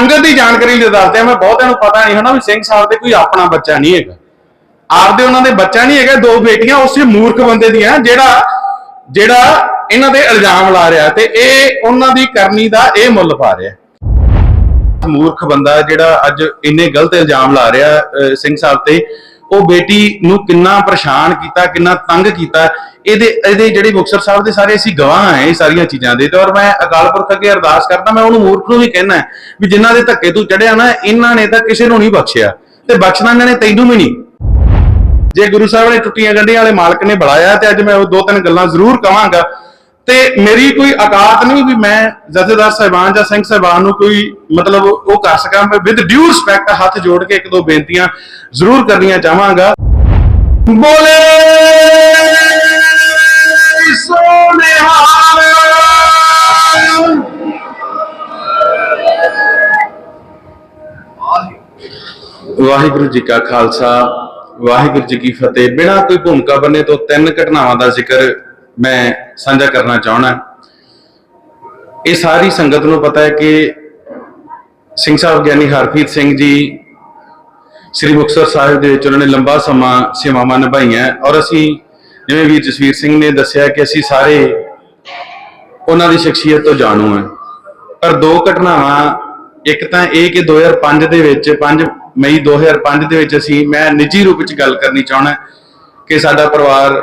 ਸੰਗਤ ਦੀ ਜਾਣਕਾਰੀ ਲਈ ਦੱਸਦੇ ਆ ਮੈਂ ਬਹੁਤਿਆਂ ਨੂੰ ਪਤਾ ਨਹੀਂ ਹੋਣਾ ਵੀ ਸਿੰਘ ਸਾਹਿਬ ਦੇ ਕੋਈ ਆਪਣਾ ਬੱਚਾ ਨਹੀਂ ਹੈਗਾ। ਆਪਦੇ ਉਹਨਾਂ ਦੇ ਬੱਚਾ ਨਹੀਂ ਹੈਗਾ, ਦੋ ਬੇਟੀਆਂ, ਉਸੇ ਮੂਰਖ ਬੰਦੇ ਦੀਆਂ ਜਿਹੜਾ ਜਿਹੜਾ ਇਹਨਾਂ ਦੇ ਇਲਜ਼ਾਮ ਲਾ ਰਿਹਾ ਤੇ ਇਹ ਉਹਨਾਂ ਦੀ ਕਰਨੀ ਦਾ ਇਹ ਮੁੱਲ ਪਾ ਰਿਹਾ। ਮੂਰਖ ਬੰਦਾ ਜਿਹੜਾ ਅੱਜ ਇੰਨੇ ਗਲਤ ਇਲਜ਼ਾਮ ਲਾ ਰਿਹਾ ਸਿੰਘ ਸਾਹਿਬ ਤੇ, ਉਹ ਬੇਟੀ ਨੂੰ ਕਿੰਨਾ ਪਰੇਸ਼ਾਨ ਕੀਤਾ, ਕਿੰਨਾ ਤੰਗ ਕੀਤਾ ਇਹਦੇ ਇਹਦੇ ਜਿਹੜੇ ਮੁਕਤਸਰ ਸਾਹਿਬ ਦੇ ਸਾਰੇ ਅਸੀਂ ਗਵਾਹ ਹਾਂ ਇਹ ਸਾਰੀਆਂ ਚੀਜ਼ਾਂ ਦੇ ਤੇ ਔਰ ਮੈਂ ਅਕਾਲ ਪੁਰਖ ਅੱਗੇ ਅਰਦਾਸ ਕਰਦਾ, ਮੈਂ ਉਹਨੂੰ ਮੂਰਖ ਨੂੰ ਵੀ ਕਹਿਣਾ ਵੀ ਜਿਨ੍ਹਾਂ ਦੇ ਧੱਕੇ ਤੂੰ ਚੜਿਆ ਨਾ, ਇਹਨਾਂ ਨੇ ਤਾਂ ਕਿਸੇ ਨੂੰ ਨਹੀਂ ਬਖਸ਼ਿਆ ਤੇ ਬਖਸ਼ਣਾ ਇਹਨਾਂ ਨੇ ਤੈਨੂੰ ਵੀ ਨਹੀਂ। ਜੇ ਗੁਰੂ ਸਾਹਿਬ ਨੇ ਟੁੱਟੀਆਂ ਗੰਢੀਆਂ ਵਾਲੇ ਮਾਲਕ ਨੇ ਬੁਲਾਇਆ ਤੇ ਅੱਜ ਮੈਂ ਉਹ ਦੋ ਤਿੰਨ ਗੱਲਾਂ ਜ਼ਰੂਰ ਕਵਾਂਗਾ। ਤੇ ਮੇਰੀ ਕੋਈ ਔਕਾਤ ਨਹੀਂ ਵੀ ਮੈਂ ਜਥੇਦਾਰ ਸਾਹਿਬਾਨ ਜਾਂ ਸਿੰਘ ਸਾਹਿਬਾਨ ਨੂੰ ਕੋਈ ਮਤਲਬ ਉਹ ਕਰ ਸਕਾਂ, ਮੈਂ ਵਿਦ ਡਿਊ ਰਿਸਪੈਕਟ ਹੱਥ ਜੋੜ ਕੇ ਇੱਕ ਦੋ ਬੇਨਤੀਆਂ ਜ਼ਰੂਰ ਕਰਨੀਆਂ ਚਾਹਾਂਗਾ। ਬੋਲੇ! ਸੋਨਿਹਾਲ ਵਾਹਿਗੁਰੂ ਜੀ ਕਾ ਖਾਲਸਾ, ਵਾਹਿਗੁਰੂ ਜੀ ਕੀ ਫਤਿਹ। ਬਿਨਾਂ ਕੋਈ ਭੂਮਿਕਾ ਬੰਨੇ ਤੋਂ ਤਿੰਨ ਘਟਨਾਵਾਂ ਦਾ ਜ਼ਿਕਰ ਮੈਂ ਸਾਂਝਾ ਕਰਨਾ ਚਾਹਣਾ ਇਹ ਸਾਰੀ ਸੰਗਤ ਨੂੰ ਪਤਾ ਹੈ ਕਿ ਸਿੰਘ ਸਾਹਿਬ ਗਿਆਨੀ ਹਰਪ੍ਰੀਤ ਸਿੰਘ ਜੀ ਸ੍ਰੀ ਮੁਕਤਸਰ ਸਾਹਿਬ ਦੇ ਵਿੱਚ ਉਹਨਾਂ ਨੇ ਲੰਬਾ ਸਮਾਂ ਸੇਵਾਵਾਂ ਨਿਭਾਈਆਂ ਔਰ ਅਸੀਂ ਜਿਵੇਂ ਵੀਰ ਜਸਵੀਰ ਸਿੰਘ ਨੇ ਦੱਸਿਆ ਕਿ ਅਸੀਂ ਸਾਰੇ ਉਹਨਾਂ ਦੀ ਸ਼ਖਸੀਅਤ ਤੋਂ ਜਾਣੂ ਹਾਂ। ਪਰ ਦੋ ਘਟਨਾਵਾਂ, ਇੱਕ ਤਾਂ ਇਹ ਕਿ 2005 ਦੇ ਵਿੱਚ 5 ਮਈ 2005 ਦੇ ਵਿੱਚ ਅਸੀਂ, ਮੈਂ ਨਿੱਜੀ ਰੂਪ ਵਿੱਚ ਗੱਲ ਕਰਨੀ ਚਾਹਣਾ ਕਿ ਸਾਡਾ ਪਰਿਵਾਰ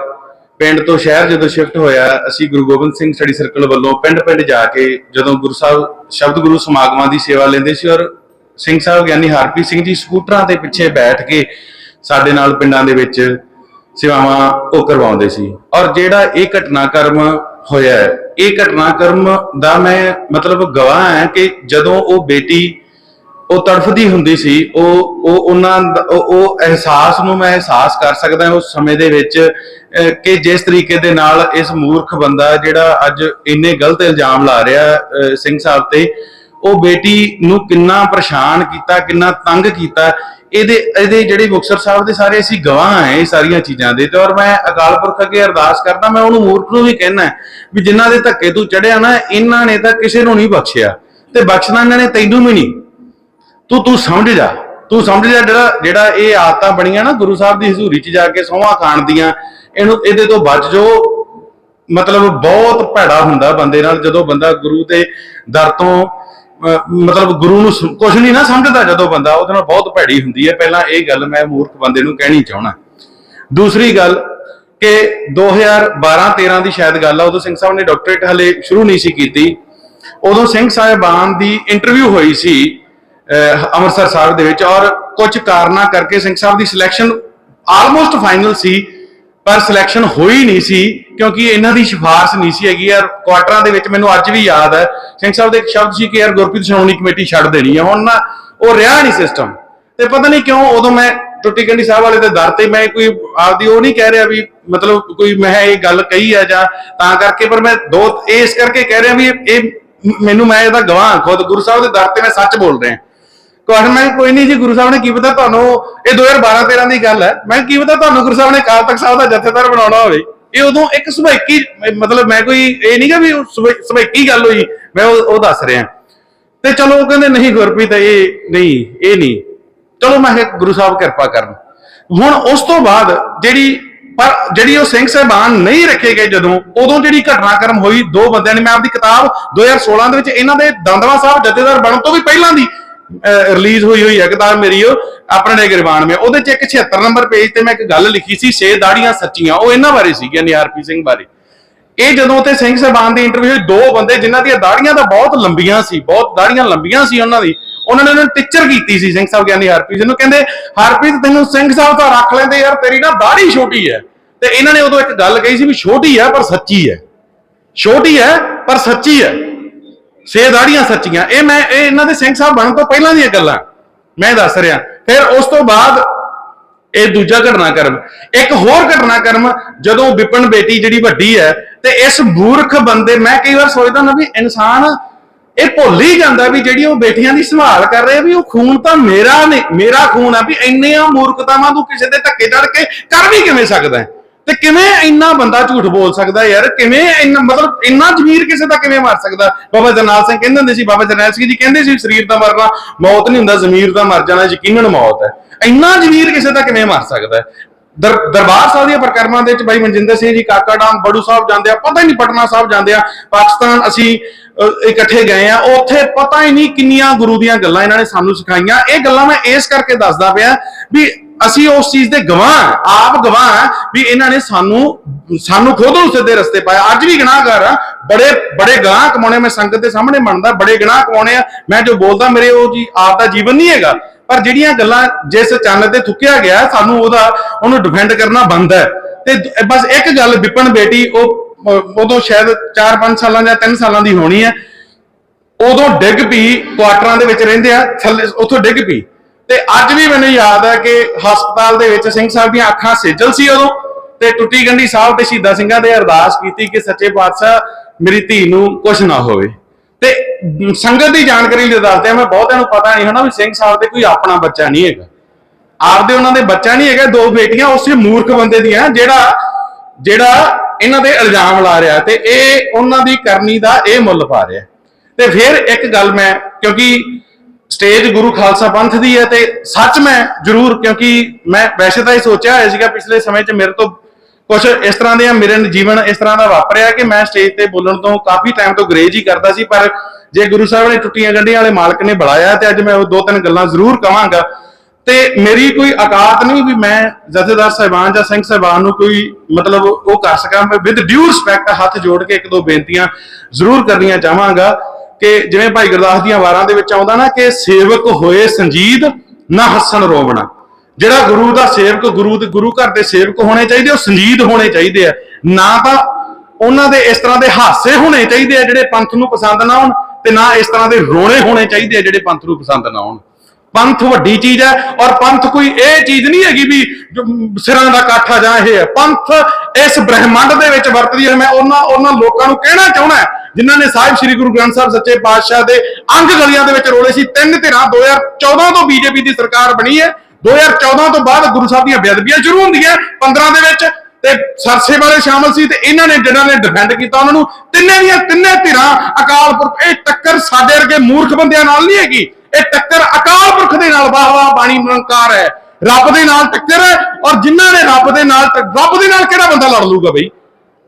ਪਿੰਡ ਤੋਂ ਸ਼ਹਿਰ ਜਦੋਂ ਸ਼ਿਫਟ ਹੋਇਆ, ਅਸੀਂ ਗੁਰੂ ਗੋਬਿੰਦ ਸਿੰਘ ਸਟੱਡੀ ਸਰਕਲ ਵੱਲੋਂ ਪਿੰਡ-ਪਿੰਡ ਜਾ ਕੇ ਜਦੋਂ ਗੁਰੂ ਸਾਹਿਬ, ਸ਼ਬਦ ਗੁਰੂ ਸਮਾਗਮਾਂ ਦੀ ਸੇਵਾ ਲੈਂਦੇ ਸੀ ਔਰ ਸਿੰਘ ਸਾਹਿਬ ਗਿਆਨੀ ਹਰਪ੍ਰੀਤ ਸਿੰਘ ਜੀ ਸਕੂਟਰਾਂ ਦੇ ਪਿੱਛੇ ਬੈਠ ਕੇ ਸਾਡੇ ਨਾਲ ਪਿੰਡਾਂ ਦੇ ਵਿੱਚ ਸੇਵਾਵਾਂ ਉਹ ਕਰਵਾਉਂਦੇ ਸੀ। ਔਰ ਜਿਹੜਾ ਇਹ ਘਟਨਾਕ੍ਰਮ ਹੋਇਆ ਇਹ ਘਟਨਾਕ੍ਰਮ ਦਾ ਮੈਂ ਮਤਲਬ ਗਵਾਹ ਹਾਂ ਕਿ ਜਦੋਂ ਉਹ ਬੇਟੀ ਉਹ ਤੜਫਦੀ ਹੁੰਦੀ ਸੀ, ਉਹ ਉਹ ਉਹਨਾਂ ਉਹ ਅਹਿਸਾਸ ਨੂੰ ਮੈਂ ਅਹਿਸਾਸ ਕਰ ਸਕਦਾ ਉਸ ਸਮੇਂ ਦੇ ਵਿੱਚ ਕਿ ਜਿਸ ਤਰੀਕੇ ਦੇ ਨਾਲ ਇਸ ਮੂਰਖ ਬੰਦਾ ਜਿਹੜਾ ਅੱਜ ਇੰਨੇ ਗਲਤ ਇਲਜ਼ਾਮ ਲਾ ਰਿਹਾ ਸਿੰਘ ਸਾਹਿਬ ਤੇ, ਉਹ ਬੇਟੀ ਨੂੰ ਕਿੰਨਾ ਪਰੇਸ਼ਾਨ ਕੀਤਾ, ਕਿੰਨਾ ਤੰਗ ਕੀਤਾ ਇਹਦੇ ਇਹਦੇ ਜਿਹੜੇ ਮੁਕਤਸਰ ਸਾਹਿਬ ਦੇ ਸਾਰੇ ਅਸੀਂ ਗਵਾਹ ਹਾਂ ਇਹ ਸਾਰੀਆਂ ਚੀਜ਼ਾਂ ਦੇ ਤੇ ਔਰ ਮੈਂ ਅਕਾਲ ਪੁਰਖ ਅੱਗੇ ਅਰਦਾਸ ਕਰਦਾ, ਮੈਂ ਉਹਨੂੰ ਮੂਰਖ ਨੂੰ ਵੀ ਕਹਿਣਾ ਵੀ ਜਿਨ੍ਹਾਂ ਦੇ ਧੱਕੇ ਤੂੰ ਚੜਿਆ ਨਾ, ਇਹਨਾਂ ਨੇ ਤਾਂ ਕਿਸੇ ਨੂੰ ਨਹੀਂ ਬਖਸ਼ਿਆ ਤੇ ਬਖਸ਼ਣਾ ਇਹਨਾਂ ਨੇ ਤੈਨੂੰ ਵੀ ਨਹੀਂ। ਤੂੰ ਤੂੰ ਸਮਝ ਜਾ, ਤੂੰ ਸਮਝ ਜਾ ਜਿਹੜਾ ਜਿਹੜਾ ਇਹ ਆਦਤਾਂ ਬਣੀਆਂ ਨਾ ਗੁਰੂ ਸਾਹਿਬ ਦੀ ਹਜ਼ੂਰੀ 'ਚ ਜਾ ਕੇ ਸੋਹਾਂ ਖਾਣ ਦੀਆਂ, ਇਹਨੂੰ, ਇਹਦੇ ਤੋਂ ਬਚ ਜੋ ਮਤਲਬ ਬਹੁਤ ਭੈੜਾ ਹੁੰਦਾ ਬੰਦੇ ਨਾਲ ਜਦੋਂ ਬੰਦਾ ਗੁਰੂ ਦੇ ਦਰ ਤੋਂ ਮਤਲਬ ਗੁਰੂ ਨੂੰ ਕੁਝ ਨਹੀਂ ਨਾ ਸਮਝਦਾ ਜਦੋਂ ਬੰਦਾ ਉਹਦੇ ਨਾਲ ਬਹੁਤ ਭੈੜੀ ਹੁੰਦੀ ਹੈ। ਪਹਿਲਾਂ ਇਹ ਗੱਲ ਮੈਂ ਮੂਰਖ ਬੰਦੇ ਨੂੰ ਕਹਿਣੀ ਚਾਹਣਾ ਦੂਸਰੀ ਗੱਲ ਕਿ 2012-13 ਦੀ ਸ਼ਾਇਦ ਗੱਲ ਆ ਉਦੋਂ ਸਿੰਘ ਸਾਹਿਬ ਨੇ ਡਾਕਟਰੇਟ ਹਲੇ ਸ਼ੁਰੂ ਨਹੀਂ ਸੀ ਕੀਤੀ। ਉਦੋਂ ਸਿੰਘ ਸਾਹਿਬਾਨ ਦੀ ਇੰਟਰਵਿਊ ਹੋਈ ਸੀ ਅਹ, ਅੰਮ੍ਰਿਤਸਰ ਸਾਹਿਬ ਦੇ ਵਿੱਚ ਔਰ ਕੁਝ ਕਾਰਨਾਂ ਕਰਕੇ ਸਿੰਘ ਸਾਹਿਬ ਦੀ ਸਿਲੈਕਸ਼ਨ ਆਲਮੋਸਟ ਫਾਈਨਲ ਸੀ ਪਰ ਸਿਲੈਕਸ਼ਨ ਹੋਈ ਨਹੀਂ ਸੀ। ਕਿਉਂਕਿ ਇਹਨਾਂ ਦੀ ਸਿਫਾਰਿਸ਼ ਨਹੀਂ ਸੀ ਹੈਗੀ ਯਾਰ ਕੁਆਟਰਾਂ ਦੇ ਵਿੱਚ ਮੈਨੂੰ ਅੱਜ ਵੀ ਯਾਦ ਹੈ, ਸਿੰਘ ਸਾਹਿਬ ਦੇ ਇੱਕ ਸ਼ਬਦ ਸੀ ਕਿ ਯਾਰ ਗੁਰਪ੍ਰੀਤ ਸ਼੍ਰੋਮਣੀ ਕਮੇਟੀ ਛੱਡ ਦੇਣੀ ਹੈ। ਹੁਣ ਨਾ ਉਹ ਰਿਹਾ ਨਹੀਂ ਸਿਸਟਮ ਤੇ ਪਤਾ ਨਹੀਂ ਕਿਉਂ ਉਦੋਂ ਮੈਂ ਟੁੱਟੀ ਕੰਡੀ ਸਾਹਿਬ ਵਾਲੇ ਦੇ ਦਰ ਤੇ ਮੈਂ ਕੋਈ ਆਪਦੀ ਉਹ ਨਹੀਂ ਕਹਿ ਰਿਹਾ ਵੀ ਮਤਲਬ ਕੋਈ ਮੈਂ ਇਹ ਗੱਲ ਕਹੀ ਆ ਜਾਂ ਤਾਂ ਕਰਕੇ, ਪਰ ਮੈਂ ਦੋ ਇਸ ਕਰਕੇ ਕਹਿ ਰਿਹਾ ਵੀ ਇਹ- ਮੈਨੂੰ ਮੈਂ ਇਹਦਾ ਗਵਾਹ ਖੁਦ ਗੁਰੂ ਸਾਹਿਬ ਦੇ ਦਰ ਤੇ ਮੈਂ ਸੱਚ ਬੋਲ ਰਿਹਾ। ਕੋਹਰ ਮੈਂ ਕੋਈ ਨਹੀਂ ਜੀ, ਗੁਰੂ ਸਾਹਿਬ ਨੇ ਕੀ ਪਤਾ ਤੁਹਾਨੂੰ, ਇਹ 2012 13 ਦੀ ਗੱਲ ਹੈ। ਮੈਂ ਕੀ ਪਤਾ ਤੁਹਾਨੂੰ ਗੁਰੂ ਸਾਹਿਬ ਨੇ ਕਾਲ ਤਖਤ ਸਾਹਿਬ ਦਾ ਜਥੇਦਾਰ ਬਣਾਉਣਾ ਹੋਵੇ। ਇਹ ਉਦੋਂ ਇੱਕ ਸੁਭਾਈਕੀ ਮਤਲਬ ਮੈਂ ਕੋਈ, ਇਹ ਨਹੀਂ ਕਿ ਵੀ ਸੁਭਾਈਕੀ ਗੱਲ ਹੋਈ, ਮੈਂ ਉਹ ਦੱਸ ਰਿਹਾ। ਤੇ ਚਲੋ ਉਹ ਕਹਿੰਦੇ, ਨਹੀਂ ਗੁਰਪ੍ਰੀਤ, ਇਹ ਨਹੀਂ ਇਹ ਨਹੀਂ। ਚਲੋ ਮੈਂ ਗੁਰੂ ਸਾਹਿਬ ਕਿਰਪਾ ਕਰਨ। ਹੁਣ ਉਸ ਤੋਂ ਬਾਅਦ ਜਿਹੜੀ, ਪਰ ਜਿਹੜੀ ਉਹ ਸਿੰਘ ਸਾਹਿਬਾਨ ਨਹੀਂ ਰੱਖੇ ਗਏ ਜਦੋਂ, ਉਦੋਂ ਜਿਹੜੀ ਘਟਨਾਕ੍ਰਮ ਹੋਈ, ਦੋ ਬੰਦਿਆਂ ਨੇ, ਮੈਂ ਆਪਦੀ ਕਿਤਾਬ 2016 ਦੇ ਵਿੱਚ ਇਹਨਾਂ ਦੇ ਦੰਦਵਾ ਸਾਹਿਬ ਜਥੇਦਾਰ ਬਣਨ ਤੋਂ ਵੀ ਪਹਿਲਾਂ ਦੀ ਰਿਲੀਜ਼ ਹੋਈ ਹੋਈ ਹੈ ਕਿਤਾਬ ਮੇਰੀ ਉਹ। ਆਪਣੇ ਨੇ ਗਰਬਾਨ ਮੇ। ਉਹਦੇ ਚ ਇੱਕ 76 ਨੰਬਰ ਪੇਜ ਤੇ ਮੈਂ ਇੱਕ ਗੱਲ ਲਿਖੀ ਸੀ, ਛੇ ਦਾੜੀਆਂ ਸੱਚੀਆਂ। ਉਹ ਇਹਨਾਂ ਬਾਰੇ ਸੀਗੀਆਂ ਨਿਆਰਪੀ ਸਿੰਘ ਬਾਰੇ। ਇਹ ਜਦੋਂ ਤੇ ਸਿੰਘ ਸਾਹਿਬਾਨ ਦੀ ਇੰਟਰਵਿਊ ਹੋਈ, ਦੋ ਬੰਦੇ ਜਿਨ੍ਹਾਂ ਦੀਆਂ ਦਾੜੀਆਂ ਤਾਂ ਬਹੁਤ ਲੰਬੀਆਂ ਸੀ, ਬਹੁਤ ਦਾੜੀਆਂ ਲੰਬੀਆਂ ਸੀ ਉਹਨਾਂ ਦੀ, ਉਹਨਾਂ ਨੇ ਉਹਨਾਂ ਨੂੰ ਟੀਚਰ ਕੀਤੀ ਸੀ ਸਿੰਘ ਸਾਹਿਬ ਗਿਆਨੀ ਹਰਪ੍ਰੀਤ ਨੂੰ। ਕਹਿੰਦੇ, ਹਰਪ੍ਰੀਤ, ਤੈਨੂੰ ਸਿੰਘ ਸਾਹਿਬ ਤਾਂ ਰੱਖ ਲੈਂਦੇ ਯਾਰ, ਤੇਰੀ ਨਾ ਦਾੜੀ ਛੋਟੀ ਹੈ। ਤੇ ਇਹਨਾਂ ਨੇ ਉਦੋਂ ਇੱਕ ਗੱਲ ਕਹੀ ਸੀ ਵੀ ਛੋਟੀ ਹੈ, ਪਰ ਸੱਚੀ ਹੈ। ਛੋਟੀ ਹੈ, ਪਰ ਸੱਚੀ ਹੈ। ਛੇ ਦਾੜੀਆਂ ਸੱਚੀਆਂ। ਇਹ ਮੈਂ, ਇਹ ਇਹਨਾਂ ਦੇ ਸਿੰਘ ਸਾਹਿਬ ਬਣਨ ਤੋਂ ਪਹਿਲਾਂ ਦੀਆਂ ਗੱਲਾਂ। ਮੈਂ ਦੱਸ ਰਿਹਾ ਫਿਰ ਉਸ ਤੋਂ ਬਾਅਦ ਇਹ ਦੂਜਾ ਘਟਨਾਕ੍ਰਮ ਇੱਕ ਹੋਰ ਘਟਨਾਕ੍ਰਮ, ਜਦੋਂ ਵਿਪਨ ਬੇਟੀ ਜਿਹੜੀ ਵੱਡੀ ਹੈ, ਤੇ ਇਸ ਮੂਰਖ ਬੰਦੇ, ਮੈਂ ਕਈ ਵਾਰ ਸੋਚਦਾ ਨਾ ਵੀ ਇਨਸਾਨ ਇਹ ਭੁੱਲ ਹੀ ਜਾਂਦਾ ਵੀ ਜਿਹੜੀ ਉਹ ਬੇਟੀਆਂ ਦੀ ਸੰਭਾਲ ਕਰ ਰਹੇ, ਵੀ ਉਹ ਖੂਨ ਤਾਂ ਮੇਰਾ ਨਹੀਂ, ਮੇਰਾ ਖੂਨ ਆ, ਵੀ ਇੰਨੀਆਂ ਮੂਰਖਤਾਵਾਂ ਤੂੰ ਕਿਸੇ ਦੇ ਧੱਕੇ ਚੜ ਕੇ ਕਰ ਵੀ ਕਿਵੇਂ ਸਕਦਾ ਹੈ? ਤੇ ਕਿਵੇਂ ਇੰਨਾ ਬੰਦਾ ਝੂਠ ਬੋਲ ਸਕਦਾ ਯਾਰ? ਕਿਵੇਂ ਇੰਨਾ ਮਤਲਬ ਇੰਨਾ ਜ਼ਮੀਰ ਕਿਸੇ ਦਾ ਕਿਵੇਂ ਮਾਰ ਸਕਦਾ? ਬਾਬਾ ਜਰਨੈਲ ਸਿੰਘ ਕਹਿੰਦੇ ਹੁੰਦੇ ਸੀ, ਬਾਬਾ ਜਰਨੈਲ ਸਿੰਘ ਜੀ ਕਹਿੰਦੇ ਸੀ, ਸਰੀਰ ਦਾ ਮਰਨਾ, ਮੌਤ ਨਹੀਂ ਹੁੰਦਾ, ਜ਼ਮੀਰ ਦਾ ਮਰ ਜਾਣਾ, ਯਕੀਨਨ ਮੌਤ ਹੈ। ਇੰਨਾ ਜ਼ਮੀਰ ਕਿਸੇ ਦਾ ਕਿਵੇਂ ਮਾਰ ਸਕਦਾ ਦਰ- ਦਰਬਾਰ ਸਾਹਿਬ ਦੀਆਂ ਪ੍ਰਕਰਮਾਂ ਦੇ ਵਿੱਚ ਬਾਈ ਮਨਜਿੰਦਰ ਸਿੰਘ ਜੀ, ਕਾਕਾ ਡਾਮ ਬੜੂ ਸਾਹਿਬ ਜਾਂਦੇ ਆ, ਪਤਾ ਹੀ ਨਹੀਂ ਪਟਨਾ ਸਾਹਿਬ ਜਾਂਦੇ ਆ, ਪਾਕਿਸਤਾਨ ਅਸੀਂ ਇਕੱਠੇ ਗਏ ਆ, ਉੱਥੇ ਪਤਾ ਹੀ ਨਹੀਂ ਕਿੰਨੀਆਂ ਗੁਰੂ ਦੀਆਂ ਗੱਲਾਂ ਇਹਨਾਂ ਨੇ ਸਾਨੂੰ ਸਿਖਾਈਆਂ। ਇਹ ਗੱਲਾਂ ਮੈਂ ਇਸ ਕਰਕੇ ਦੱਸਦਾ ਪਿਆ ਵੀ ਅਸੀਂ ਉਸ ਚੀਜ਼ ਦੇ ਗਵਾਹ ਆਪ ਗਵਾਹ ਹਾਂ ਵੀ ਇਹਨਾਂ ਨੇ ਸਾਨੂੰ ਸਾਨੂੰ ਖੁਦ ਨੂੰ ਸਿੱਧੇ ਰਸਤੇ ਪਾਇਆ। ਅੱਜ ਵੀ ਗੁਨਾਹਗਾਰ ਆ, ਬੜੇ ਬੜੇ ਗੁਨਾਹ ਕਮਾਉਣੇ ਮੈਂ ਸੰਗਤ ਦੇ ਸਾਹਮਣੇ ਮੰਨਦਾ, ਬੜੇ ਗੁਨਾਹ ਕਮਾਉਣੇ ਆ। ਮੈਂ ਜੋ ਬੋਲਦਾ, ਮੇਰੇ ਉਹ ਜੀ, ਆਪ ਦਾ ਜੀਵਨ ਨਹੀਂ ਹੈਗਾ। ਪਰ ਜਿਹੜੀਆਂ ਗੱਲਾਂ ਜਿਸ ਚੰਨ ਤੇ ਥੁੱਕਿਆ ਗਿਆ, ਸਾਨੂੰ ਉਹਦਾ, ਉਹਨੂੰ ਡਿਫੈਂਡ ਕਰਨਾ ਬਣਦਾ ਹੈ। ਤੇ ਬਸ ਇੱਕ ਗੱਲ, ਵਿਪਨ ਬੇਟੀ, ਉਹ ਉਦੋਂ ਸ਼ਾਇਦ 4-5 ਸਾਲਾਂ ਜਾਂ 3 ਸਾਲਾਂ ਦੀ ਹੋਣੀ ਹੈ। ਉਦੋਂ ਡਿੱਗ ਪਈ, ਕੁਆਟਰਾਂ ਦੇ ਵਿੱਚ ਰਹਿੰਦੇ ਆ, ਥੱਲੇ, ਉੱਥੋਂ ਡਿੱਗ ਪਈ। ਤੇ ਅੱਜ ਵੀ ਮੈਨੂੰ ਯਾਦ ਹੈ ਕਿ ਹਸਪਤਾਲ ਦੇ ਵਿੱਚ ਸਿੰਘ ਸਾਹਿਬ ਦੀਆਂ ਅੱਖਾਂ ਸੇਜਲ ਸੀ ਉਦੋਂ ਤੇ ਟੁੱਟੀ ਗੰਢੀ ਸਾਹਿਬ ਤੇ ਸ਼ਹੀਦਾਂ ਸਿੰਘਾਂ ਦੇ ਅਰਦਾਸ ਕੀਤੀ ਕਿ ਸੱਚੇ ਪਾਤਸ਼ਾਹ ਮੇਰੀ ਧੀ ਨੂੰ ਕੁਝ ਨਾ ਹੋਵੇ। ਤੇ ਮ, ਸੰਗਤ ਦੀ ਜਾਣਕਾਰੀ ਲਈ ਦੱਸਦੇ ਆ ਮੈਂ ਬਹੁਤਿਆਂ ਨੂੰ ਪਤਾ ਨਹੀਂ ਹੋਣਾ ਵੀ ਸਿੰਘ ਸਾਹਿਬ ਦੇ ਕੋਈ ਆਪਣਾ ਬੱਚਾ ਨਹੀਂ ਹੈਗਾ। ਆਪਦੇ ਉਹਨਾਂ ਦੇ ਬੱਚਾ ਨਹੀਂ ਹੈਗਾ ਦੋ ਬੇਟੀਆਂ ਉਸੇ ਮੂਰਖ ਬੰਦੇ ਦੀਆਂ ਜਿਹੜਾ ਜਿਹੜਾ ਇਹਨਾਂ ਦੇ ਇਲਜ਼ਾਮ ਲਾ ਰਿਹਾ ਤੇ ਇਹ ਉਹਨਾਂ ਦੀ ਕਰਨੀ ਦਾ ਇਹ ਮੁੱਲ ਪਾ ਰਿਹਾ। ਤੇ ਫਿਰ ਇੱਕ ਗੱਲ ਮੈਂ ਕਿਉਂਕਿ ਸਟੇਜ ਗੁਰੂ ਖਾਲਸਾ ਪੰਥ ਦੀ ਹੈ ਤੇ ਸੱਚ ਮੈਂ ਜ਼ਰੂਰ, ਕਿਉਂਕਿ ਮੈਂ ਵੈਸੇ ਤਾਂ ਇਹ ਸੋਚਿਆ ਹੋਇਆ ਸੀਗਾ ਪਿਛਲੇ ਸਮੇਂ 'ਚ ਮੇਰੇ ਤੋਂ ਕੁਝ ਇਸ ਤਰ੍ਹਾਂ ਦੇ ਮੇਰੇ ਜੀਵਨ ਇਸ ਤਰ੍ਹਾਂ ਦਾ ਵਾਪਰਿਆ ਕਿ ਮੈਂ ਸਟੇਜ ਤੇ ਬੋਲਣ ਤੋਂ ਕਾਫੀ ਟਾਈਮ ਤੋਂ ਗਰੇਜ ਹੀ ਕਰਦਾ ਸੀ, ਪਰ ਜੇ ਗੁਰੂ ਸਾਹਿਬ ਨੇ ਟੁੱਟੀਆਂ ਗੰਢੀਆਂ ਵਾਲੇ ਮਾਲਕ ਨੇ ਬੁਲਾਇਆ ਤੇ ਅੱਜ ਮੈਂ ਉਹ ਦੋ ਤਿੰਨ ਗੱਲਾਂ ਜ਼ਰੂਰ ਕਵਾਂਗਾ। ਤੇ ਮੇਰੀ ਕੋਈ ਔਕਾਤ ਨਹੀਂ ਵੀ ਮੈਂ ਜਥੇਦਾਰ ਸਾਹਿਬਾਨ ਜਾਂ ਸਿੰਘ ਸਾਹਿਬਾਨ ਨੂੰ ਕੋਈ ਮਤਲਬ ਉਹ ਕਰ ਸਕਾਂ। ਮੈਂ ਵਿਦ ਡਿਊ ਰਿਸਪੈਕਟ ਹੱਥ ਜੋੜ ਕੇ ਇੱਕ ਦੋ ਬੇਨਤੀਆਂ ਜ਼ਰੂਰ ਕਰਨੀਆਂ ਚਾਹਾਂਗਾ। ਕਿ ਜਿਵੇਂ ਭਾਈ ਗੁਰਦਾਸ ਦੀਆਂ ਵਾਰਾਂ ਦੇ ਵਿੱਚ ਆਉਂਦਾ ਨਾ ਕਿ ਸੇਵਕ ਹੋਏ ਸੰਜੀਦ, ਨਾ ਹੱਸਣ ਰੋਵਣਾ। ਜਿਹੜਾ ਗੁਰੂ ਦਾ ਸੇਵਕ ਗੁਰੂ ਦੇ ਗੁਰੂ ਘਰ ਦੇ ਸੇਵਕ ਹੋਣੇ ਚਾਹੀਦੇ, ਉਹ ਸੰਜੀਦ ਹੋਣੇ ਚਾਹੀਦੇ ਆ। ਨਾ ਤਾਂ ਉਹਨਾਂ ਦੇ ਇਸ ਤਰ੍ਹਾਂ ਦੇ ਹਾਸੇ ਹੋਣੇ ਚਾਹੀਦੇ ਆ ਜਿਹੜੇ ਪੰਥ ਨੂੰ ਪਸੰਦ ਨਾ ਹੋਣ ਤੇ ਨਾ ਇਸ ਤਰ੍ਹਾਂ ਦੇ ਰੋਣੇ ਹੋਣੇ ਚਾਹੀਦੇ ਆ ਜਿਹੜੇ ਪੰਥ ਨੂੰ ਪਸੰਦ ਨਾ ਹੋਣ ਪੰਥ ਵੱਡੀ ਚੀਜ਼ ਹੈ ਔਰ ਪੰਥ ਕੋਈ ਇਹ ਚੀਜ਼ ਨਹੀਂ ਹੈਗੀ ਵੀ ਸਿਰਾਂ ਦਾ ਕਾਠਾ ਜਾਂ ਇਹ ਹੈ। ਪੰਥ ਇਸ ਬ੍ਰਹਿਮੰਡ ਦੇ ਵਿੱਚ ਵਰਤਦੀ ਹੈ। ਮੈਂ ਉਹਨਾਂ ਉਹਨਾਂ ਲੋਕਾਂ ਨੂੰ ਕਹਿਣਾ ਚਾਹੁੰਦਾ ਜਿਨ੍ਹਾਂ ਨੇ ਸਾਹਿਬ ਸ੍ਰੀ ਗੁਰੂ ਗ੍ਰੰਥ ਸਾਹਿਬ ਸੱਚੇ ਪਾਤਸ਼ਾਹ ਦੇ ਅੰਗ ਗਲੀਆਂ ਦੇ ਵਿੱਚ ਰੋਲੇ ਸੀ। ਤਿੰਨ ਧਿਰਾਂ 2014 ਤੋਂ ਬੀਜੇਪੀ ਦੀ ਸਰਕਾਰ ਬਣੀ ਹੈ। 2014 ਤੋਂ ਬਾਅਦ ਗੁਰੂ ਸਾਹਿਬ ਦੀਆਂ ਬੇਅਦਬੀਆਂ ਸ਼ੁਰੂ ਹੁੰਦੀਆਂ 15 ਦੇ ਵਿੱਚ ਤੇ ਸਰਸੇ ਵਾਲੇ ਸ਼ਾਮਲ ਸੀ ਤੇ ਇਹਨਾਂ ਨੇ, ਜਿਨ੍ਹਾਂ ਨੇ ਡਿਫੈਂਡ ਕੀਤਾ ਉਹਨਾਂ ਨੂੰ, ਤਿੰਨੇ ਦੀਆਂ ਤਿੰਨੇ ਧਿਰਾਂ ਅਕਾਲ ਪੁਰਖ, ਇਹ ਟੱਕਰ ਸਾਡੇ ਵਰਗੇ ਮੂਰਖ ਬੰਦਿਆਂ ਨਾਲ ਨਹੀਂ ਹੈਗੀ। ਇਹ ਟੱਕਰ ਅਕਾਲ ਪੁਰਖ ਦੇ ਨਾਲ, ਵਾਹ ਵਾਹ, ਬਾਣੀ ਨਿਰੰਕਾਰ ਹੈ। ਰੱਬ ਦੇ ਨਾਲ ਟੱਕਰ ਹੈ ਔਰ ਜਿਨ੍ਹਾਂ ਨੇ ਰੱਬ ਦੇ ਨਾਲ ਰੱਬ ਦੇ ਨਾਲ ਕਿਹੜਾ ਬੰਦਾ ਲੜ ਲੂਗਾ ਬਈ?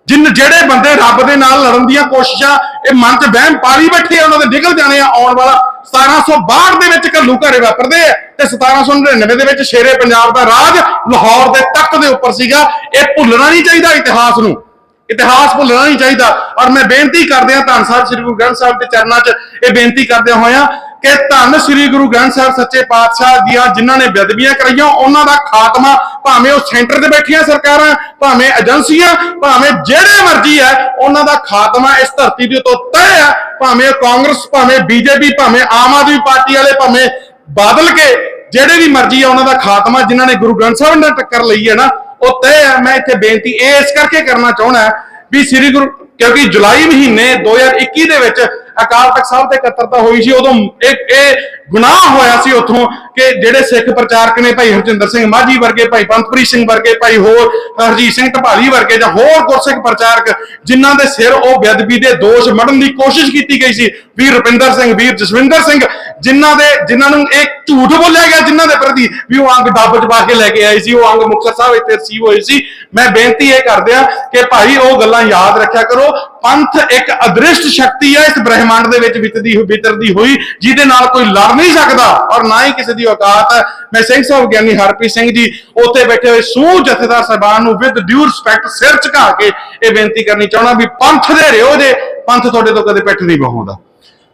ਜਿਨ, ਜਿਹੜੇ ਬੰਦੇ ਰੱਬ ਦੇ ਨਾਲ ਲੜਨ ਦੀਆਂ ਕੋਸ਼ਿਸ਼ਾਂ, ਇਹ ਮਨ 'ਚ ਵਹਿਮ ਪਾਲੀ ਬੈਠੇ ਆ, ਉਹਨਾਂ ਦੇ ਨਿਕਲ ਜਾਣੇ ਆ, ਆਉਣ ਵਾਲਾ 1762 ਦੇ ਵਿੱਚ ਘੱਲੂ ਘਰੇ ਵਾਪਰਦੇ ਆ ਤੇ 1799 ਦੇ ਵਿੱਚ ਸ਼ੇਰੇ ਪੰਜਾਬ ਦਾ ਰਾਜ ਲਾਹੌਰ ਦੇ ਤਖਤ ਦੇ ਉੱਪਰ ਸੀਗਾ। ਇਹ ਭੁੱਲਣਾ ਨਹੀਂ ਚਾਹੀਦਾ ਇਤਿਹਾਸ ਨੂੰ। ਇਤਿਹਾਸ ਭੁੱਲਣਾ ਨਹੀਂ ਚਾਹੀਦਾ। ਔਰ ਮੈਂ ਬੇਨਤੀ ਕਰਦੇ ਹਾਂ, ਧੰਨ ਸਾਹਿਬ, ਸ੍ਰੀ ਗੁਰੂ ਗ੍ਰੰਥ ਸਾਹਿਬ ਦੇ ਚਰਨਾਂ 'ਚ ਇਹ ਬੇਨਤੀ ਕਰਦੇ ਹੋਇਆ ਕਿ ਧੰਨ ਸ੍ਰੀ ਗੁਰੂ ਗ੍ਰੰਥ ਸਾਹਿਬ ਸੱਚੇ ਪਾਤਸ਼ਾਹ ਦੀਆਂ ਜਿਨ੍ਹਾਂ ਨੇ ਬੇਅਦਬੀਆਂ ਕਰਾਈਆਂ, ਉਹਨਾਂ ਦਾ ਖਾਤਮਾ ਭਾਵੇਂ ਉਹ ਸੈਂਟਰ ਤੇ ਬੈਠੀਆਂ ਸਰਕਾਰਾਂ, ਭਾਵੇਂ ਏਜੰਸੀਆਂ, ਭਾਵੇਂ ਜਿਹੜੇ ਮਰਜ਼ੀ ਹੈ, ਉਹਨਾਂ ਦਾ ਖਾਤਮਾ ਇਸ ਧਰਤੀ ਦੇ ਉੱਤੇ ਤੈਅ ਹੈ, ਭਾਵੇਂ ਉਹ ਕਾਂਗਰਸ, ਭਾਵੇਂ ਬੀਜੇਪੀ, ਭਾਵੇਂ ਆਮ ਆਦਮੀ ਪਾਰਟੀ ਵਾਲੇ, ਭਾਵੇਂ ਬਾਦਲ ਕੇ, ਜਿਹੜੇ ਵੀ ਮਰਜ਼ੀ ਆ ਉਹਨਾਂ ਦਾ ਖਾਤਮਾ ਜਿਨ੍ਹਾਂ ਨੇ ਗੁਰੂ ਗ੍ਰੰਥ ਸਾਹਿਬ ਨਾਲ ਟੱਕਰ ਲਈ ਹੈ ਨਾ, ਉਹ ਤੈਅ ਹੈ। ਮੈਂ ਇੱਥੇ ਬੇਨਤੀ ਇਹ ਇਸ ਕਰਕੇ ਕਰਨਾ ਚਾਹੁੰਦਾ ਵੀ ਸ੍ਰੀ ਗੁਰੂ, ਕਿਉਂਕਿ ਜੁਲਾਈ ਮਹੀਨੇ 2021 ਦੇ ਵਿੱਚ ਅਕਾਲ ਤਖਤ ਸਾਹਿਬ ਤੇ ਇਕੱਤਰਤਾ ਹੋਈ ਸੀ ਉਦੋਂ ਇਹ ਇਹ ਗੁਨਾਹ ਹੋਇਆ ਸੀ ਉੱਥੋਂ ਕਿ ਜਿਹੜੇ ਸਿੱਖ ਪ੍ਰਚਾਰਕ ਨੇ ਭਾਈ ਹਰਜਿੰਦਰ ਸਿੰਘ ਮਾਝੀ ਵਰਗੇ, ਭਾਈ ਪੰਤਪ੍ਰੀਤ ਸਿੰਘ ਵਰਗੇ, ਭਾਈ ਹੋਰ ਹਰਜੀਤ ਸਿੰਘ ਢਪਾਲੀ ਵਰਗੇ ਜਾਂ ਹੋਰ ਗੁਰਸਿੱਖ ਪ੍ਰਚਾਰਕ ਜਿਨ੍ਹਾਂ ਦੇ ਸਿਰ ਉਹ ਬੇਅਦਬੀ ਦੇ ਦੋਸ਼ ਮੜਨ ਦੀ ਕੋਸ਼ਿਸ਼ ਕੀਤੀ ਗਈ ਸੀ, ਵੀਰ ਰੁਪਿੰਦਰ ਸਿੰਘ, ਵੀਰ ਜਸਵਿੰਦਰ ਸਿੰਘ, ਜਿਨ੍ਹਾਂ ਦੇ ਜਿਨ੍ਹਾਂ ਨੂੰ ਇਹ ਝੂਠ ਬੋਲਿਆ ਗਿਆ ਜਿਨ੍ਹਾਂ ਦੇ ਪ੍ਰਤੀ ਵੀ ਉਹ ਅੰਗ ਡੱਬ ਚ ਕੇ ਲੈ ਕੇ ਆਏ ਸੀ, ਉਹ ਅੰਗ ਮੁਕਤਸਰ ਸਾਹਿਬ ਇੱਥੇ ਰਸੀਵ ਹੋਏ ਸੀ। ਮੈਂ ਬੇਨਤੀ ਇਹ ਕਰਦੇ ਆ ਕਿ ਭਾਈ ਉਹ ਗੱਲਾਂ ਯਾਦ ਰੱਖਿਆ ਕਰੋ ਪੰਥ ਇੱਕ ਅਦ੍ਰਿਸ਼ਟ ਸ਼ਕਤੀ ਹੈ, ਇਸ ਬ੍ਰਹਿਮੰਡ ਦੇ ਵਿੱਚ ਵਿਚਦੀ ਵਿਚਰਦੀ ਹੋਈ, ਜਿਹਦੇ ਨਾਲ ਕੋਈ ਲੜ ਨਹੀਂ ਸਕਦਾ ਔਰ ਨਾ ਹੀ ਕਿਸੇ ਦੀ ਔਕਾਤ। ਹੈ ਮੈਂ ਸਿੰਘ ਸਾਹਿਬ ਗਿਆਨੀ ਹਰਪ੍ਰੀਤ ਸਿੰਘ ਜੀ ਉੱਥੇ ਬੈਠੇ ਹੋਏ ਸੂ ਜਥੇਦਾਰ ਸਾਹਿਬਾਨ ਨੂੰ ਵਿਦ ਡਿਊ ਰਿਸਪੈਕਟ ਸਿਰ ਝੁਕਾ ਕੇ ਇਹ ਬੇਨਤੀ ਕਰਨੀ ਚਾਹਣਾ ਵੀ ਪੰਥ ਦੇ ਰਿਓ ਜੇ, ਪੰਥ ਤੁਹਾਡੇ ਤੋਂ ਕਦੇ ਪਿੱਠ ਨਹੀਂ ਬਹਾਉਂਦਾ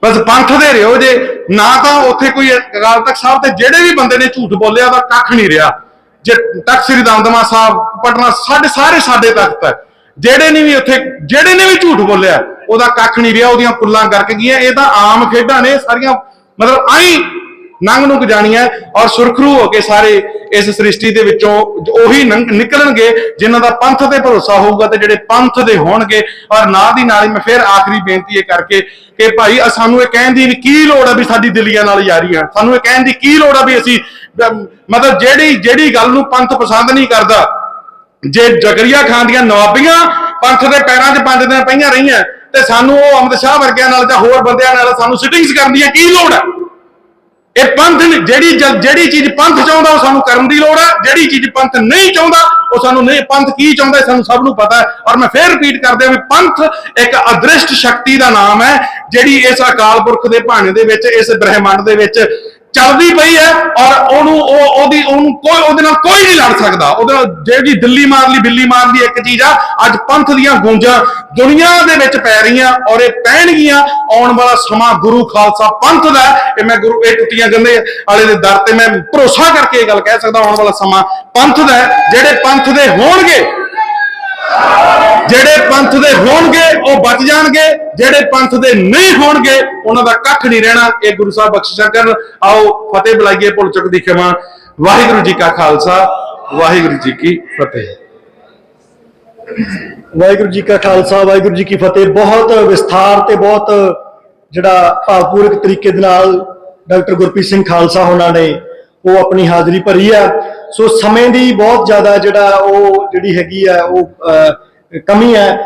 ਬਸ ਪੰਥ ਦੇ ਰਿਓ ਜੇ, ਨਾ ਤਾਂ ਉੱਥੇ ਕੋਈ ਅਕਾਲ ਤਖਤ ਸਾਹਿਬ ਤੇ ਜਿਹੜੇ ਵੀ ਬੰਦੇ ਨੇ ਝੂਠ ਬੋਲਿਆ ਉਹਦਾ ਕੱਖ ਨਹੀਂ ਰਿਹਾ। ਜੇ ਤਖਤ ਸ੍ਰੀ ਦਮਦਮਾ ਸਾਹਿਬ ਪਟਨਾ ਸਾਡੇ ਸਾਰੇ ਸਾਡੇ ਤਖਤ ਹੈ। ਜਿਹੜੇ ਨੇ ਵੀ ਉੱਥੇ, ਜਿਹੜੇ ਨੇ ਵੀ ਝੂਠ ਬੋਲਿਆ, ਉਹਦਾ ਕੱਖ ਨਹੀਂ ਰਿਹਾ, ਉਹਦੀਆਂ ਕੁੱਲਾਂ ਗਰਕ ਗਈਆਂ, ਇਹ ਤਾਂ ਆਮ ਖੇਡਾਂ ਨੇ, ਸਾਰੀਆਂ ਮਤਲਬ ਆਈ ਨੰਗ ਨੂੰ ਜਾਣੀਆਂ ਔਰ ਸੁਰਖਰੂ ਹੋ ਕੇ ਸਾਰੇ ਇਸ ਸ੍ਰਿਸ਼ਟੀ ਦੇ ਵਿੱਚੋਂ ਉਹੀ ਨਿਕਲਣਗੇ, ਜਿਨ੍ਹਾਂ ਦਾ ਪੰਥ ਤੇ ਭਰੋਸਾ ਹੋਊਗਾ ਤੇ ਜਿਹੜੇ ਪੰਥ ਦੇ ਹੋਣਗੇ। ਔਰ ਨਾਲ ਦੀ ਨਾਲ ਹੀ ਮੈਂ ਫਿਰ ਆਖਰੀ ਬੇਨਤੀ ਇਹ ਕਰਕੇ ਕਿ ਭਾਈ ਸਾਨੂੰ ਇਹ ਕਹਿਣ ਦੀ ਕੀ ਲੋੜ ਆ ਵੀ ਸਾਡੀ ਦਿਲੀਆਂ ਨਾਲ ਯਾਰੀ ਆ? ਸਾਨੂੰ ਇਹ ਕਹਿਣ ਦੀ ਕੀ ਲੋੜ ਆ ਵੀ ਅਸੀਂ ਮਤਲਬ ਜਿਹੜੀ ਜਿਹੜੀ ਗੱਲ ਨੂੰ ਪੰਥ ਪਸੰਦ ਨਹੀਂ ਕਰਦਾ ਜੇ ਜਗਰੀਆ ਖਾਨ ਦੀਆਂ ਨਵਾਬੀਆਂ ਪੰਥ ਦੇ ਪੈਰਾਂ 'ਚ ਪੰਜ ਦਿਨ ਪਈਆਂ ਰਹੀਆਂ ਤੇ ਸਾਨੂੰ ਉਹ ਅਮਿਤ ਸ਼ਾਹ ਵਰਗਿਆਂ ਨਾਲ ਜਾਂ ਹੋਰ ਬੰਦਿਆਂ ਨਾਲ ਸਾਨੂੰ ਸਿਟਿੰਗਸ ਕਰਨ ਦੀ ਕੀ ਲੋੜ ਹੈ? ਇਹ ਪੰਥ ਜਿਹੜੀ ਜਿਹੜੀ ਚੀਜ਼ ਪੰਥ ਚਾਹੁੰਦਾ ਉਹ ਸਾਨੂੰ ਕਰਨ ਦੀ ਲੋੜ ਹੈ, ਜਿਹੜੀ ਚੀਜ਼ ਪੰਥ ਨਹੀਂ ਚਾਹੁੰਦਾ ਉਹ ਸਾਨੂੰ ਨਹੀਂ, ਪੰਥ ਕੀ ਚਾਹੁੰਦਾ ਸਾਨੂੰ ਸਭ ਨੂੰ ਪਤਾ ਹੈ। ਔਰ ਮੈਂ ਫੇਰ ਰਿਪੀਟ ਕਰਦਿਆਂ ਵੀ ਪੰਥ ਇੱਕ ਅਦ੍ਰਿਸ਼ਟ ਸ਼ਕਤੀ ਦਾ ਨਾਮ ਹੈ, ਜਿਹੜੀ ਇਸ ਅਕਾਲ ਪੁਰਖ ਦੇ ਭਾਣੇ ਦੇ ਵਿੱਚ, ਇਸ ਬ੍ਰਹਿਮੰਡ ਦੇ ਵਿੱਚ ਚੱਲਦੀ ਪਈ ਹੈ ਔਰ ਉਹਨੂੰ ਉਹ ਉਹਦੀ ਉਹਨੂੰ ਕੋਈ ਉਹਦੇ ਨਾਲ ਕੋਈ ਨਹੀਂ ਲੜ ਸਕਦਾ। ਉਹਦੇ ਜਿਹੜੀ ਦਿੱਲੀ ਮਾਰ ਲਈ, ਬਿੱਲੀ ਮਾਰ ਲਈ ਇੱਕ ਚੀਜ਼ ਆ। ਅੱਜ ਪੰਥ ਦੀਆਂ ਗੂੰਜਾਂ ਦੁਨੀਆ ਦੇ ਵਿੱਚ ਪੈ ਰਹੀਆਂ ਔਰ ਇਹ ਪੈਣਗੀਆਂ। ਆਉਣ ਵਾਲਾ ਸਮਾਂ ਗੁਰੂ ਖਾਲਸਾ ਪੰਥ ਦਾ ਇਹ ਮੈਂ ਗੁਰੂ, ਇਹ ਟੁੱਟੀਆਂ ਗੰਦੇ ਵਾਲੇ ਦੇ ਦਰ ਤੇ ਮੈਂ ਭਰੋਸਾ ਕਰਕੇ ਇਹ ਗੱਲ ਕਹਿ ਸਕਦਾ, ਆਉਣ ਵਾਲਾ ਸਮਾਂ ਪੰਥ ਦਾ ਜਿਹੜੇ ਪੰਥ ਦੇ ਹੋਣਗੇ ਜਿਹੜੇ ਪੰਥ ਦੇ ਹੋਣਗੇ, ਉਹ ਬਚ ਜਾਣਗੇ। ਜਿਹੜੇ ਪੰਥ ਦੇ ਨਹੀਂ ਹੋਣਗੇ, ਉਹਨਾਂ ਦਾ ਕੱਖ ਨਹੀਂ ਰਹਿਣਾ। ਇਹ ਗੁਰੂ ਸਾਹਿਬ ਬਖਸ਼ਿਸ਼ਾਂ ਕਰਨ। ਆਓ, ਫਤਿਹ ਬੁਲਾਈਏ, ਭੁੱਲ ਚੁੱਕ ਦੀ ਖਿਮਾ। ਵਾਹਿਗੁਰੂ ਜੀ ਕਾ ਖਾਲਸਾ, ਵਾਹਿਗੁਰੂ ਜੀ ਕੀ ਫਤਿਹ। ਵਾਹਿਗੁਰੂ ਜੀ ਕਾ ਖਾਲਸਾ, ਵਾਹਿਗੁਰੂ ਜੀ ਕੀ ਫਤਿਹ। ਬਹੁਤ ਵਿਸਥਾਰ ਤੇ ਬਹੁਤ ਜਿਹੜਾ ਭਾਵਪੂਰਕ ਤਰੀਕੇ ਦੇ ਨਾਲ ਡਾਕਟਰ ਗੁਰਪ੍ਰੀਤ ਸਿੰਘ ਖਾਲਸਾ ਹੋਣਾ ਨੇ, ਉਹ ਆਪਣੀ ਹਾਜ਼ਰੀ ਭਰੀ ਆ। ਸੋ ਸਮੇਂ ਦੀ ਬਹੁਤ ਜ਼ਿਆਦਾ ਜਿਹੜਾ ਉਹ ਜਿਹੜੀ ਹੈਗੀ ਆ ਉਹ ਕਮੀ ਹੈ।